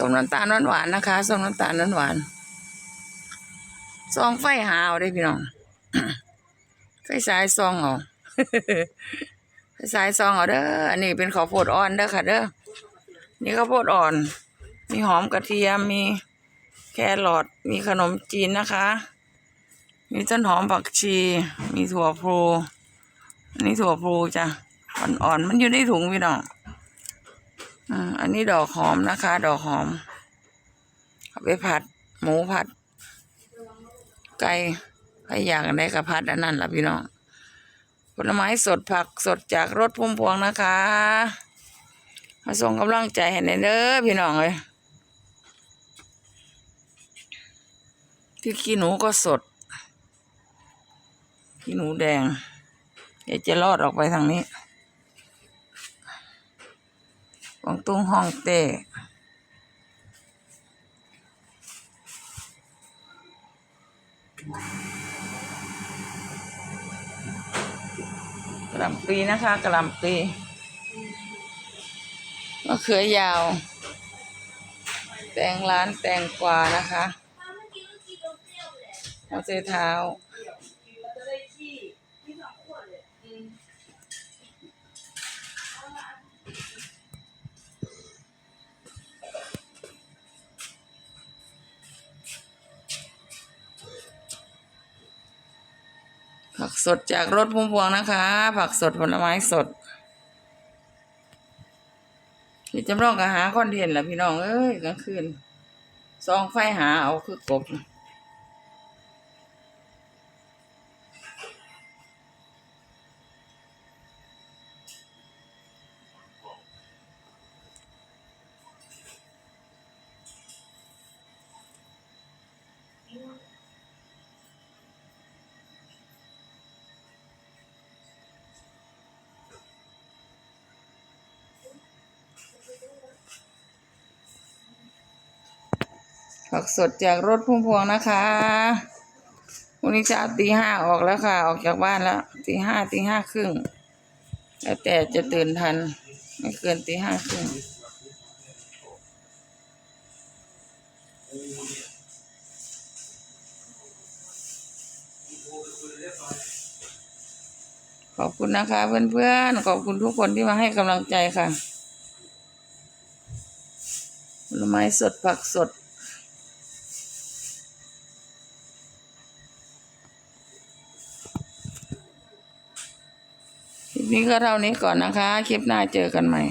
ส้มน้ำตาลหวานๆนะคะส้มน้ำตาลหวานๆซองไฟหาเอาได้พี่น้องไฟสายซองเอาไฟสายซองเอาเด้ออันนี้เป็นข้าวโพดอ่อนเด้อค่ะ เด้อนี่ข้าวโพดอ่อน มีหอมกระเทียมมีแครอทมีขนมจีนนะคะ มีต้นหอมผักชี มีถั่วพลูอันนี้ถั่วพลูจ้ะอ่อนๆมันอยู่ในถุงพี่น้อง อันนี้ดอกหอมนะคะ ดอกหอมเอาไปผัด หมูผัด ไก่ใครอยากได้กระพัดอันนั้นล่ะพี่น้องผลไม้สดผักสดจากรถพุ่มพวงนะคะมาส่งกำลังใจให้ในเด้อพี่น้องเลยพี่ขี้หนูก็สดขี้หนูแดงเดี๋ยวจะลอดออกไปทางนี้ กวางตุ้งฮ่องเต้กระลำปีนะคะกระลำปีมะเขือยาว แตงร้านแตงกวานะคะมะเขือเท้า ผักสดจากรถพุ่มพวงนะคะ ผักสดผลไม้สดพี่จำลองก็หาคอนเทนต์แหละพี่น้อง เอ้ยกลางคืนซองไฟหาเอาคือกบ ผักสดจากรถพุ่มพวงนะคะวันนี้เช้าตีห้าออกแล้วค่ะ ออกจากบ้านแล้วตีห้าตีห้าครึ่งแล้วแต่จะตื่นทัน ไม่เกินตีห้าครึ่งขอบคุณนะคะเพื่อนๆ ขอบคุณทุกคนที่มาให้กำลังใจค่ะผลไม้สดผักสด นี้ก็เท่านี้ก่อนนะคะ คลิปหน้าเจอกันใหม่